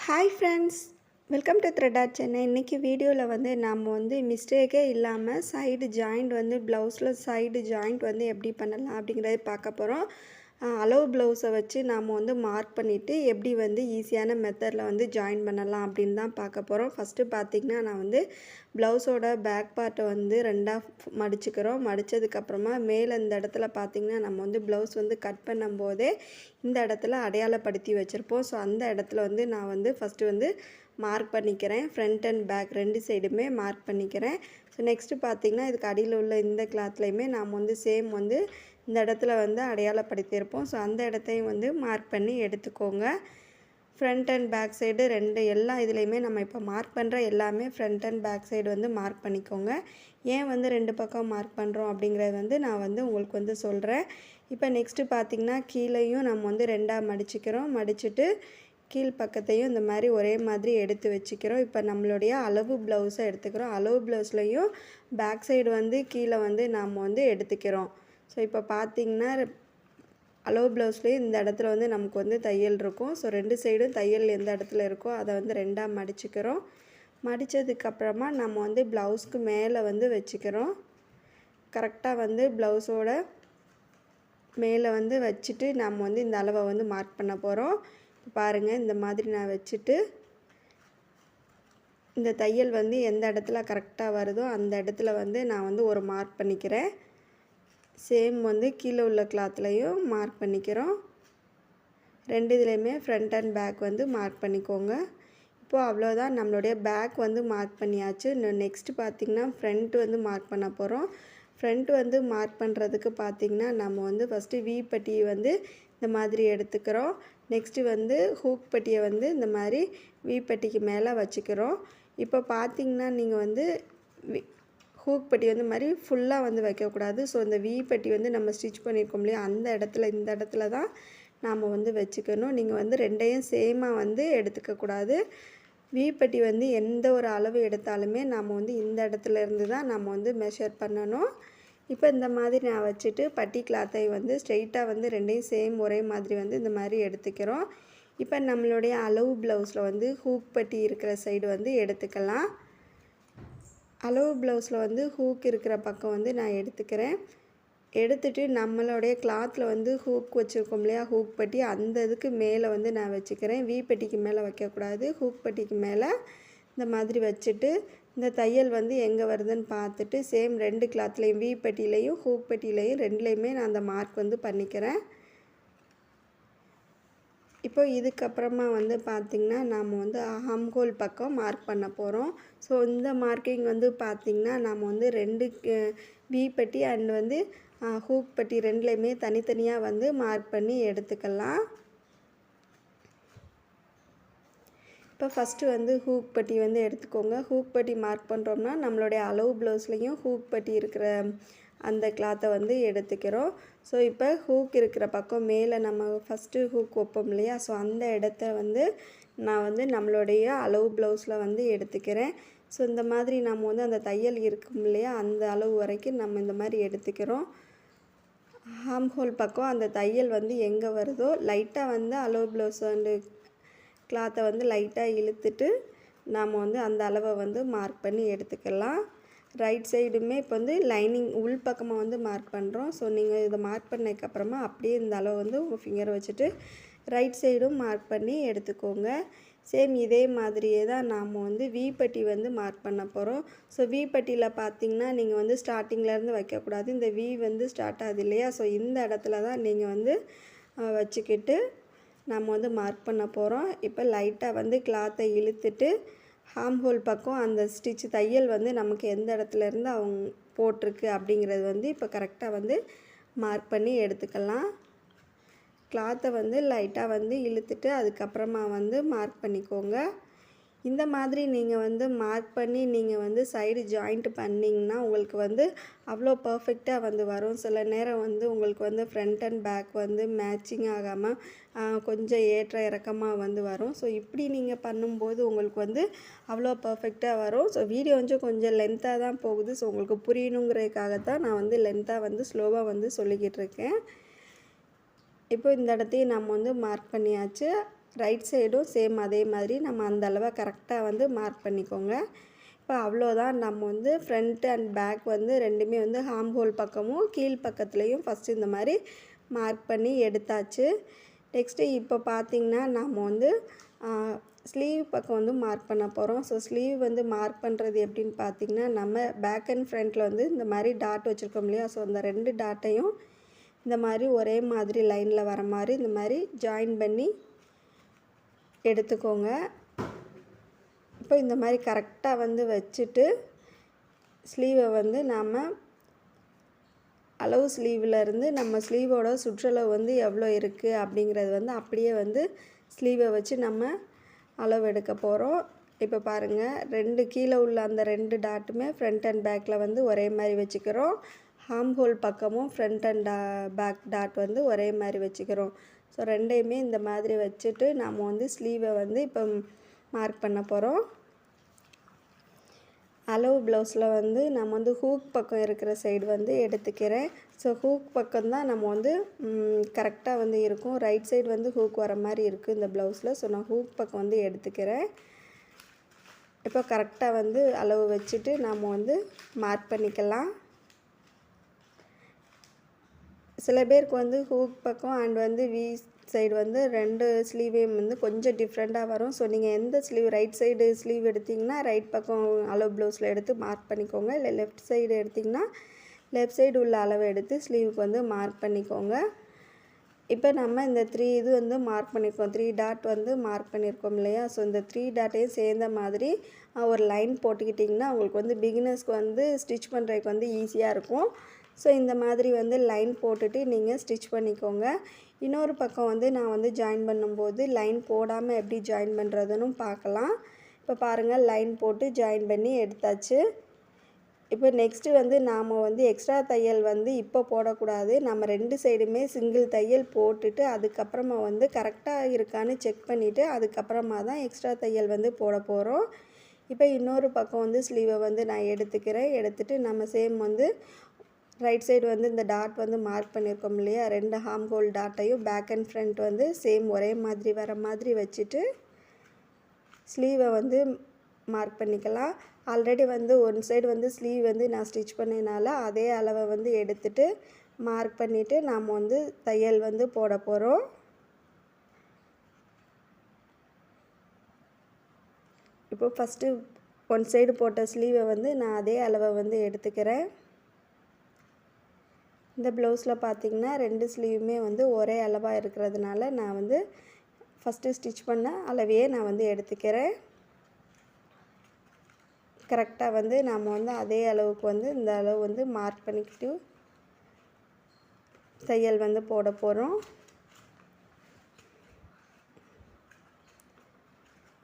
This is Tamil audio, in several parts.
ஹாய் ஃப்ரெண்ட்ஸ் வெல்கம் டு த்ரெடா சென்னை இன்றைக்கி வீடியோவில் வந்து நம்ம வந்து மிஸ்டேக்கே இல்லாமல் சைடு ஜாயிண்ட் வந்து ப்ளவுஸில் சைடு ஜாயிண்ட் வந்து எப்படி பண்ணலாம் அப்படிங்கிறத பார்க்க போகிறோம் அளவு ப்ளவுஸை வச்சு நாம் வந்து மார்க் பண்ணிவிட்டு எப்படி வந்து ஈஸியான மெத்தடில் வந்து ஜாயின் பண்ணலாம் அப்படின்னு தான் பார்க்க போகிறோம் ஃபஸ்ட்டு பார்த்திங்கன்னா நான் வந்து ப்ளவுஸோட பேக் பார்ட்டை வந்து ரெண்டாக மடிச்சுக்கிறோம். மடித்ததுக்கப்புறமா மேலே இந்த இடத்துல பார்த்திங்கன்னா நம்ம வந்து ப்ளவுஸ் வந்து கட் பண்ணும்போதே இந்த இடத்துல அடையாளப்படுத்தி வச்சுருப்போம். ஸோ அந்த இடத்துல வந்து நான் வந்து ஃபஸ்ட்டு வந்து மார்க் பண்ணிக்கிறேன். ஃப்ரண்ட் அண்ட் பேக் ரெண்டு சைடுமே மார்க் பண்ணிக்கிறேன். ஸோ நெக்ஸ்ட்டு பார்த்திங்கன்னா இதுக்கு அடியில் உள்ள இந்த கிளாத்லேயுமே நாம் வந்து சேம் வந்து இந்த இடத்துல வந்து அடையாளப்படுத்தியிருப்போம். ஸோ அந்த இடத்தையும் வந்து மார்க் பண்ணி எடுத்துக்கோங்க. ஃப்ரண்ட் அண்ட் பேக் சைடு ரெண்டு எல்லா இதுலேயுமே நம்ம இப்போ மார்க் பண்ணுற எல்லாமே ஃப்ரண்ட் அண்ட் பேக் சைடு வந்து மார்க் பண்ணிக்கோங்க. ஏன் வந்து ரெண்டு பக்கம் மார்க் பண்ணுறோம் அப்படிங்கிறது வந்து நான் வந்து உங்களுக்கு வந்து சொல்கிறேன் இப்போ நெக்ஸ்ட்டு பார்த்திங்கன்னா கீழேயும் நம்ம வந்து ரெண்டாக மடிச்சுக்கிறோம். மடிச்சுட்டு கீழ் பக்கத்தையும் இந்த மாதிரி ஒரே மாதிரி எடுத்து வச்சுக்கிறோம். இப்போ நம்மளுடைய அளவு ப்ளவுஸை எடுத்துக்கிறோம். அளவு ப்ளவுஸ்லையும் பேக் சைடு வந்து கீழே வந்து நாம் வந்து எடுத்துக்கிறோம். ஸோ இப்போ பார்த்தீங்கன்னா அலோ ப்ளவுஸ்லேயும் இந்த இடத்துல வந்து நமக்கு வந்து தையல் இருக்கும். ஸோ ரெண்டு சைடும் தையல் எந்த இடத்துல இருக்கோ அதை வந்து ரெண்டாக மடிச்சுக்கிறோம். மடித்ததுக்கப்புறமா நம்ம வந்து ப்ளவுஸ்க்கு மேலே வந்து வச்சுக்கிறோம். கரெக்டாக வந்து ப்ளவுஸோட மேலே வந்து வச்சுட்டு நம்ம வந்து இந்த அளவை வந்து மார்க் பண்ண போகிறோம் பாருங்கள் இந்த மாதிரி நான் வச்சுட்டு இந்த தையல் வந்து எந்த இடத்துல கரெக்டாக வருதோ அந்த இடத்துல வந்து நான் வந்து ஒரு மார்க் பண்ணிக்கிறேன். சேம் வந்து கீழே உள்ள கிளாத்லேயும் மார்க் பண்ணிக்கிறோம். ரெண்டு இதுலேயுமே ஃப்ரண்ட் அண்ட் பேக் வந்து மார்க் பண்ணிக்கோங்க. இப்போது அவ்வளோதான் நம்மளுடைய பேக் வந்து மார்க் பண்ணியாச்சு. நெக்ஸ்ட்டு பார்த்திங்கன்னா ஃப்ரண்ட் வந்து மார்க் பண்ண போகிறோம் ஃப்ரண்ட் வந்து மார்க் பண்ணுறதுக்கு பார்த்திங்கன்னா நம்ம வந்து ஃபஸ்ட்டு வி பட்டியை வந்து இந்த மாதிரி எடுத்துக்கிறோம். நெக்ஸ்ட்டு வந்து ஹூக் பட்டியை வந்து இந்த மாதிரி வி பட்டிக்கு மேலே வச்சுக்கிறோம். இப்போ பார்த்திங்கன்னா நீங்கள் வந்து ஹூக் பட்டி வந்து மாதிரி ஃபுல்லாக வந்து வைக்கக்கூடாது. ஸோ இந்த வி பட்டி வந்து நம்ம ஸ்டிச் பண்ணியிருக்கோம் இல்லையா? அந்த இடத்துல இந்த இடத்துல தான் நாம் வந்து வச்சுக்கணும். நீங்கள் வந்து ரெண்டையும் சேமாக வந்து எடுத்துக்கக்கூடாது வி பட்டி வந்து எந்த ஒரு அளவு எடுத்தாலுமே நாம் வந்து இந்த இடத்துல இருந்து தான் நம்ம வந்து மெஷர் பண்ணணும். இப்போ இந்த மாதிரி நான் வச்சுட்டு பட்டி கிளாத்தை வந்து ஸ்ட்ரெயிட்டாக வந்து ரெண்டையும் சேம் ஒரே மாதிரி வந்து இந்த மாதிரி எடுத்துக்கிறோம். இப்போ நம்மளுடைய அளவு ப்ளவுஸில் வந்து ஹூக் பட்டி இருக்கிற சைடு வந்து எடுத்துக்கலாம். அளவு ப்ளவுஸில் வந்து ஹூக் இருக்கிற பக்கம் வந்து நான் எடுத்துக்கிறேன். எடுத்துகிட்டு நம்மளுடைய கிளாத்தில் வந்து ஹூக் வச்சுருக்கோம் இல்லையா? ஹூக் பட்டி அந்த இதுக்கு மேலே வந்து நான் வச்சுக்கிறேன். வீ பெட்டிக்கு மேலே வைக்கக்கூடாது. ஹூக் பட்டிக்கு மேலே இந்த மாதிரி வச்சுட்டு இந்த தையல் வந்து எங்கே வருதுன்னு பார்த்துட்டு சேம் ரெண்டு கிளாத்லேயும் வீ பெட்டிலையும் ஹூக் பெட்டிலையும் ரெண்டுலேயுமே நான் அந்த மார்க் வந்து பண்ணிக்கிறேன். இப்போ இதுக்கப்புறமா வந்து பார்த்திங்கன்னா நாம் வந்து ஹம்ஹோல் பக்கம் மார்க் பண்ண போகிறோம் ஸோ இந்த மார்க்கிங் வந்து பார்த்திங்கன்னா நாம் வந்து ரெண்டு வி பட்டி அண்ட் வந்து ஹூக் பட்டி ரெண்டுலேயுமே தனித்தனியாக வந்து மார்க் பண்ணி எடுத்துக்கலாம். இப்போ ஃபஸ்ட்டு வந்து ஹூக் பட்டி வந்து எடுத்துக்கோங்க. ஹூக் பட்டி மார்க் பண்ணுறோம்னா நம்மளுடைய அளவு ப்ளவுஸ்லேயும் ஹூக் பட்டி இருக்கிற அந்த கிளாத்தை வந்து எடுத்துக்கிறோம். ஸோ இப்போ ஹூக் இருக்கிற பக்கம் மேலே நம்ம ஃபஸ்ட்டு ஹூக் வைப்போம் இல்லையா? ஸோ அந்த இடத்த வந்து நான் வந்து நம்மளுடைய அளவு ப்ளவுஸில் வந்து எடுத்துக்கிறேன். ஸோ இந்த மாதிரி நம்ம வந்து அந்த தையல் இருக்கும் இல்லையா? அந்த அளவு வரைக்கும் நம்ம இந்த மாதிரி எடுத்துக்கிறோம். ஹாம் ஹோல் பக்கம் அந்த தையல் வந்து எங்கே வருதோ லைட்டாக வந்து அளவு ப்ளவுஸ் வந்து கிளாத்தை வந்து லைட்டாக இழுத்துட்டு நாம் வந்து அந்த அளவை வந்து மார்க் பண்ணி எடுத்துக்கலாம். ரைட் சைடுமே இப்போ வந்து லைனிங் உள் பக்கமாக வந்து மார்க் பண்ணுறோம் ஸோ நீங்கள் இதை மார்க் பண்ணதுக்கப்புறமா அப்படியே இந்த அளவு வந்து உங்கள் ஃபிங்கரை வச்சுட்டு ரைட் சைடும் மார்க் பண்ணி எடுத்துக்கோங்க. சேம் இதே மாதிரியே தான் நாம் வந்து வீப்பட்டி வந்து மார்க் பண்ண போகிறோம் ஸோ வீப்பட்டியில் பார்த்தீங்கன்னா நீங்கள் வந்து ஸ்டார்டிங்லேருந்து வைக்கக்கூடாது. இந்த வி வந்து ஸ்டார்ட் ஆகுது இல்லையா? ஸோ இந்த இடத்துல தான் நீங்கள் வந்து வச்சுக்கிட்டு நம்ம வந்து மார்க் பண்ண போகிறோம் இப்போ லைட்டாக வந்து கிளாத்தை இழுத்துட்டு ஹாம் ஹோல் பக்கம் அந்த ஸ்டிச் தையல் வந்து நமக்கு எந்த இடத்துல இருந்து அவங்க போட்டிருக்கு அப்படிங்கிறது வந்து இப்போ கரெக்டாக வந்து மார்க் பண்ணி எடுத்துக்கலாம். கிளாத்தை வந்து லைட்டாக வந்து இழுத்துட்டு அதுக்கப்புறமா வந்து மார்க் பண்ணிக்கோங்க. இந்த மாதிரி நீங்கள் வந்து மார்க் பண்ணி நீங்கள் வந்து சைடு ஜாயிண்ட் பண்ணிங்கன்னா உங்களுக்கு வந்து அவ்வளோ பர்ஃபெக்டாக வந்து வரும். சில நேரம் வந்து உங்களுக்கு வந்து ஃப்ரண்ட் அண்ட் பேக் வந்து மேட்சிங் ஆகாமல் கொஞ்சம் ஏற்ற இறக்கமாக வந்து வரும். ஸோ இப்படி நீங்கள் பண்ணும்போது உங்களுக்கு வந்து அவ்வளோ பர்ஃபெக்டாக வரும். ஸோ வீடியோ வந்து கொஞ்சம் லென்த்தாக தான் போகுது. ஸோ உங்களுக்கு புரியணுங்கிறதுக்காக தான் நான் வந்து லென்த்தாக வந்து ஸ்லோவாக வந்து சொல்லிக்கிட்டு இருக்கேன். இப்போ இந்த இடத்தையும் நம்ம வந்து மார்க் பண்ணியாச்சு. ரைட் சைடும் சேம் அதே மாதிரி நம்ம அந்தளவை கரெக்டாக வந்து மார்க் பண்ணிக்கோங்க. இப்போ அவ்வளோதான். நம்ம வந்து ஃப்ரண்ட் அண்ட் பேக் வந்து ரெண்டுமே வந்து ஹார்ம் ஹோல் பக்கமும் கீழ் பக்கத்துலேயும் ஃபஸ்ட்டு இந்த மாதிரி மார்க் பண்ணி எடுத்தாச்சு. நெக்ஸ்ட்டு இப்போ பார்த்திங்கன்னா நம்ம வந்து ஸ்லீவ் பக்கம் வந்து மார்க் பண்ண போகிறோம் ஸோ ஸ்லீவ் வந்து மார்க் பண்ணுறது எப்படின்னு பார்த்திங்கன்னா நம்ம பேக் அண்ட் ஃப்ரண்ட்டில் வந்து இந்த மாதிரி டாட் வச்சுருக்கோம் இல்லையா? ஸோ அந்த ரெண்டு டாட்டையும் இந்த மாதிரி ஒரே மாதிரி லைனில் வர மாதிரி இந்த மாதிரி ஜாயின் பண்ணி எடுத்துக்கோங்க. இப்போ இந்த மாதிரி கரெக்டாக வந்து வச்சுட்டு ஸ்லீவை வந்து நாம் அளவு ஸ்லீவிலருந்து நம்ம ஸ்லீவோட சுற்றளவு வந்து எவ்வளோ இருக்குது அப்படிங்கிறது வந்து அப்படியே வந்து ஸ்லீவை வச்சு நம்ம அளவு எடுக்க போகிறோம் இப்போ பாருங்கள் ரெண்டு கீழே உள்ள அந்த ரெண்டு டாட்டுமே ஃப்ரண்ட் அண்ட் பேக்கில் வந்து ஒரே மாதிரி வச்சுக்கிறோம். ஹார்ம் ஹோல் பக்கமும் ஃப்ரண்ட் அண்ட் டா பேக் டாட் வந்து ஒரே மாதிரி வச்சுக்கிறோம். ஸோ ரெண்டையுமே இந்த மாதிரி வச்சுட்டு நாம் வந்து ஸ்லீவை வந்து இப்போ மார்க் பண்ண போகிறோம் அளவு ப்ளவுஸில் வந்து நம்ம வந்து ஹூக் பக்கம் இருக்கிற சைடு வந்து எடுத்துக்கிறேன். ஸோ ஹூக் பக்கம் தான் நம்ம வந்து கரெக்டாக வந்து இருக்கும். ரைட் சைடு வந்து ஹூக் வர மாதிரி இருக்குது இந்த ப்ளவுஸில் ஸோ நான் ஹூக் பக்கம் வந்து எடுத்துக்கிறேன். இப்போ கரெக்டாக வந்து அளவு வச்சுட்டு நாம் வந்து மார்க் பண்ணிக்கலாம். சில பேருக்கு வந்து ஹூக் பக்கம் அண்ட் வந்து வி சைடு வந்து ரெண்டு ஸ்லீவையும் வந்து கொஞ்சம் டிஃப்ரெண்ட்டாக வரும். ஸோ நீங்கள் எந்த ஸ்லீவ் ரைட் சைடு ஸ்லீவ் எடுத்திங்கன்னா ரைட் பக்கம் அளவு ப்ளவுஸில் எடுத்து மார்க் பண்ணிக்கோங்க. இல்லை லெஃப்ட் சைடு எடுத்திங்கன்னா லெஃப்ட் சைடு உள்ள அளவை எடுத்து ஸ்லீவுக்கு வந்து மார்க் பண்ணிக்கோங்க. இப்போ நம்ம இந்த த்ரீ இது வந்து மார்க் பண்ணியிருக்கோம் த்ரீ டாட் வந்து மார்க் பண்ணியிருக்கோம் இல்லையா? ஸோ இந்த த்ரீ டாட்டையும் சேர்ந்த மாதிரி ஒரு லைன் போட்டுக்கிட்டிங்கன்னா உங்களுக்கு வந்து பிகினர்ஸ்க்கு வந்து ஸ்டிச் பண்ணுறதுக்கு வந்து ஈஸியாக இருக்கும். ஸோ இந்த மாதிரி வந்து லைன் போட்டுட்டு நீங்கள் ஸ்டிச் பண்ணிக்கோங்க. இன்னொரு பக்கம் வந்து நான் வந்து ஜாயின் பண்ணும்போது லைன் போடாமல் எப்படி ஜாயின் பண்ணுறதுன்னு பார்க்கலாம். இப்போ பாருங்கள் லைன் போட்டு ஜாயின் பண்ணி எடுத்தாச்சு. இப்போ நெக்ஸ்ட்டு வந்து நாம் வந்து எக்ஸ்ட்ரா தையல் வந்து இப்போ போடக்கூடாது. நம்ம ரெண்டு சைடுமே சிங்கிள் தையல் போட்டுட்டு அதுக்கப்புறமா வந்து கரெக்டாக இருக்கான்னு செக் பண்ணிவிட்டு அதுக்கப்புறமா தான் எக்ஸ்ட்ரா தையல் வந்து போட போகிறோம் இப்போ இன்னொரு பக்கம் வந்து ஸ்லீவை வந்து நான் எடுத்துக்கிறேன். எடுத்துகிட்டு நம்ம சேம் வந்து ரைட் சைடு வந்து இந்த டாட் வந்து மார்க் பண்ணியிருக்கோம் இல்லையா? ரெண்டு ஹார்ம் ஹோல் டாட்டையும் பேக் அண்ட் ஃப்ரண்ட் வந்து சேம் ஒரே மாதிரி வர மாதிரி வச்சுட்டு ஸ்லீவை வந்து மார்க் பண்ணிக்கலாம். ஆல்ரெடி வந்து ஒன் சைடு வந்து ஸ்லீவ் வந்து நான் ஸ்டிச் பண்ணனால அதே அளவை வந்து எடுத்துட்டு மார்க் பண்ணிவிட்டு நாம் வந்து தையல் வந்து போட போகிறோம் இப்போ ஃபஸ்ட்டு ஒன் சைடு போட்ட ஸ்லீவை வந்து நான் அதே அளவை வந்து எடுத்துக்கிறேன். இந்த ப்ளவுஸில் பார்த்திங்கன்னா ரெண்டு ஸ்லீவுமே வந்து ஒரே அளவாக இருக்கிறதுனால நான் வந்து ஃபஸ்ட்டு ஸ்டிச் பண்ண அளவையே நான் வந்து எடுத்துக்கிறேன். கரெக்டாக வந்து நாம் வந்து அதே அளவுக்கு வந்து இந்த அளவு வந்து மார்க் பண்ணிக்கிட்டு தையல் வந்து போட போகிறோம்.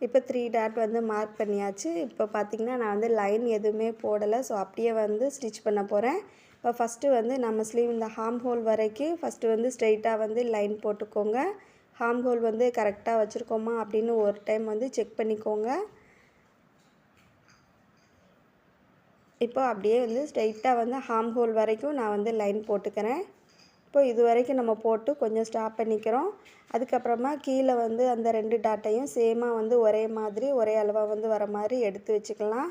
இப்போ த்ரீ டாட் வந்து மார்க் பண்ணியாச்சு. இப்போ பார்த்திங்கன்னா நான் வந்து லைன் எதுவுமே போடலை. ஸோ அப்படியே வந்து ஸ்டிச் பண்ண போகிறேன். இப்போ ஃபஸ்ட்டு வந்து நம்ம ஸ்லீவ் இந்த ஹார்ம் ஹோல் வரைக்கும் ஃபஸ்ட்டு வந்து ஸ்ட்ரெயிட்டாக வந்து லைன் போட்டுக்கோங்க. ஹார்ம் ஹோல் வந்து கரெக்டாக வச்சுருக்கோமா அப்படின்னு ஒரு டைம் வந்து செக் பண்ணிக்கோங்க. இப்போ அப்படியே வந்து ஸ்ட்ரெயிட்டாக வந்து ஹார்ம் ஹோல் வரைக்கும் நான் வந்து லைன் போட்டுக்கிறேன். இப்போ இது வரைக்கும் நம்ம போட்டு கொஞ்சம் ஸ்டாப் பண்ணிக்கிறோம். அதுக்கப்புறமா கீழே வந்து அந்த ரெண்டு டாட்டையும் சேமாக வந்து ஒரே மாதிரி ஒரே அளவாக வந்து வர மாதிரி எடுத்து வச்சுக்கலாம்.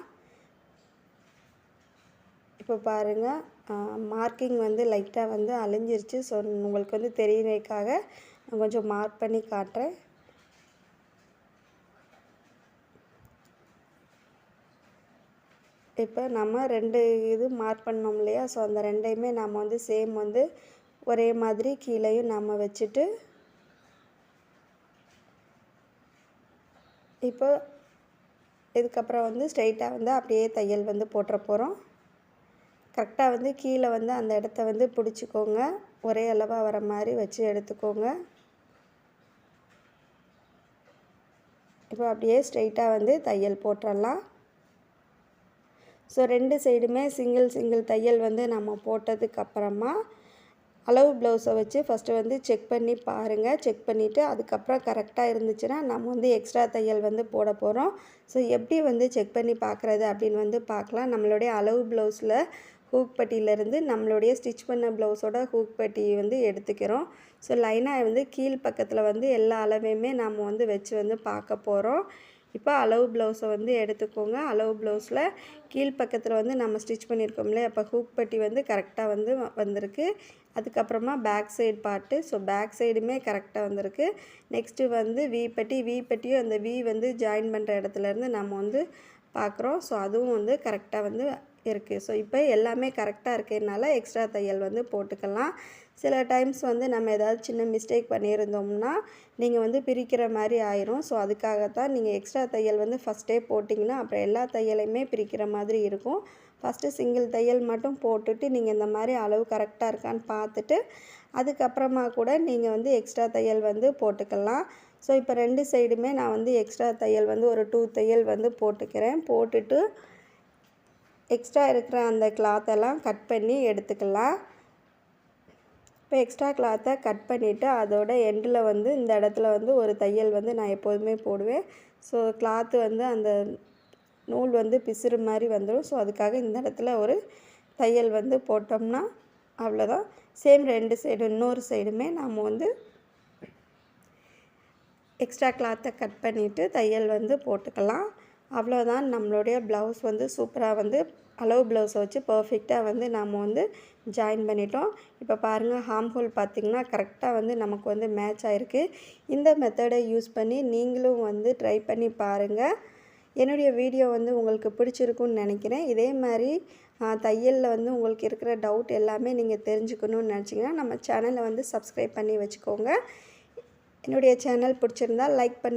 இப்போ பாருங்கள் மார்க்கிங் வந்து லைட்டாக வந்து அழிஞ்சிருச்சு. ஸோ உங்களுக்கு வந்து தெரியறதுக்காக நான் கொஞ்சம் மார்க் பண்ணி காட்டுறேன். இப்போ நம்ம ரெண்டு இது மார்க் பண்ணோம் இல்லையா? ஸோ அந்த ரெண்டையுமே நம்ம வந்து சேம் வந்து ஒரே மாதிரி கீழேயும் நம்ம வச்சுட்டு இப்போ இதுக்கப்புறம் வந்து ஸ்ட்ரைட்டாக வந்து அப்படியே தையல் வந்து போட்டுற போகிறோம் கரெக்டாக வந்து கீழே வந்து அந்த இடத்த வந்து பிடிச்சிக்கோங்க. ஒரே அளவாக வர மாதிரி வச்சு எடுத்துக்கோங்க. இப்போ அப்படியே ஸ்ட்ரைட்டாக வந்து தையல் போட்டுடலாம். ஸோ ரெண்டு சைடுமே சிங்கிள் சிங்கிள் தையல் வந்து நம்ம போட்டதுக்கப்புறமா அளவு ப்ளவுஸை வச்சு ஃபஸ்ட்டு வந்து செக் பண்ணி பாருங்கள் செக் பண்ணிவிட்டு அதுக்கப்புறம் கரெக்டாக இருந்துச்சுன்னா நம்ம வந்து எக்ஸ்ட்ரா தையல் வந்து போட போகிறோம் ஸோ எப்படி வந்து செக் பண்ணி பார்க்குறது அப்படின்னு வந்து பார்க்கலாம். நம்மளுடைய அளவு ப்ளவுஸில் ஹூக் பட்டியிலேருந்து நம்மளுடைய ஸ்டிச் பண்ண ப்ளவுஸோட ஹூக் பட்டி வந்து எடுத்துக்கிறோம். ஸோ லைனாக வந்து கீழ் பக்கத்தில் வந்து எல்லா அளவையுமே நாம் வந்து வச்சு வந்து பார்க்க போகிறோம் இப்போ அளவு ப்ளவுஸை வந்து எடுத்துக்கோங்க. அளவு ப்ளவுஸில் கீழ் பக்கத்தில் வந்து நம்ம ஸ்டிச் பண்ணியிருக்கோம் அப்போ ஹூக் பட்டி வந்து கரெக்டாக வந்து வ- வந்திருக்கு. அதுக்கப்புறமா back side part. So back சைடுமே கரெக்டாக வந்திருக்கு. நெக்ஸ்ட்டு வந்து வி பட்டி. வி பட்டியும் அந்த வி வந்து ஜாயின் பண்ணுற இடத்துலேருந்து நம்ம வந்து பார்க்குறோம். ஸோ அதுவும் வந்து கரெக்டாக வந்து இருக்குது ஸோ இப்போ எல்லாமே கரெக்டாக இருக்கிறதுனால எக்ஸ்ட்ரா தையல் வந்து போட்டுக்கலாம். சில டைம்ஸ் வந்து நம்ம ஏதாவது சின்ன மிஸ்டேக் பண்ணியிருந்தோம்னா நீங்கள் வந்து பிரிக்கிற மாதிரி ஆயிரும். ஸோ அதுக்காகத்தான் நீங்கள் எக்ஸ்ட்ரா தையல் வந்து ஃபஸ்ட்டே போட்டிங்கன்னா அப்புறம் எல்லா தையலையுமே பிரிக்கிற மாதிரி இருக்கும். ஃபஸ்ட்டு சிங்கிள் தையல் மட்டும் போட்டுட்டு நீங்கள் இந்த மாதிரி அளவு கரெக்டாக இருக்கான்னு பார்த்துட்டு அதுக்கப்புறமா கூட நீங்கள் வந்து எக்ஸ்ட்ரா தையல் வந்து போட்டுக்கலாம். ஸோ இப்போ ரெண்டு சைடுமே நான் வந்து எக்ஸ்ட்ரா தையல் வந்து ஒரு டூ தையல் வந்து போட்டுக்கிறேன். போட்டுட்டு எக்ஸ்ட்ரா இருக்கிற அந்த கிளாத்தெல்லாம் கட் பண்ணி எடுத்துக்கலாம். இப்போ எக்ஸ்ட்ரா கிளாத்தை கட் பண்ணிவிட்டு அதோட எண்டில் வந்து இந்த இடத்துல வந்து ஒரு தையல் வந்து நான் எப்போதுமே போடுவேன். ஸோ கிளாத்து வந்து அந்த நூல் வந்து பிசுறு மாதிரி வந்துடும் ஸோ அதுக்காக இந்த இடத்துல ஒரு தையல் வந்து போட்டோம்னா அவ்வளோதான் சேம் ரெண்டு சைடு இன்னொரு சைடுமே நாம் வந்து எக்ஸ்ட்ரா கிளாத்தை கட் பண்ணிவிட்டு தையல் வந்து போட்டுக்கலாம். அவ்வளோதான். நம்மளுடைய ப்ளவுஸ் வந்து சூப்பராக வந்து அளவு ப்ளவுஸை வச்சு பர்ஃபெக்டாக வந்து நாம் வந்து ஜாயின் பண்ணிட்டோம். இப்போ பாருங்கள் ஹார்ம் ஹோல் பார்த்திங்கன்னா கரெக்டாக வந்து நமக்கு வந்து மேட்ச் ஆகிருக்கு இந்த மெத்தடை யூஸ் பண்ணி நீங்களும் வந்து ட்ரை பண்ணி பாருங்கள் என்னுடைய வீடியோ வந்து உங்களுக்கு பிடிச்சிருக்குன்னு நினைக்கிறேன். இதே மாதிரி தையலில் வந்து உங்களுக்கு இருக்கிற டவுட் எல்லாமே நீங்கள் தெரிஞ்சுக்கணும்னு நினச்சிங்கன்னா நம்ம சேனலை வந்து சப்ஸ்கிரைப் பண்ணி வச்சுக்கோங்க. என்னுடைய சேனல் பிடிச்சிருந்தா லைக் பண்ணு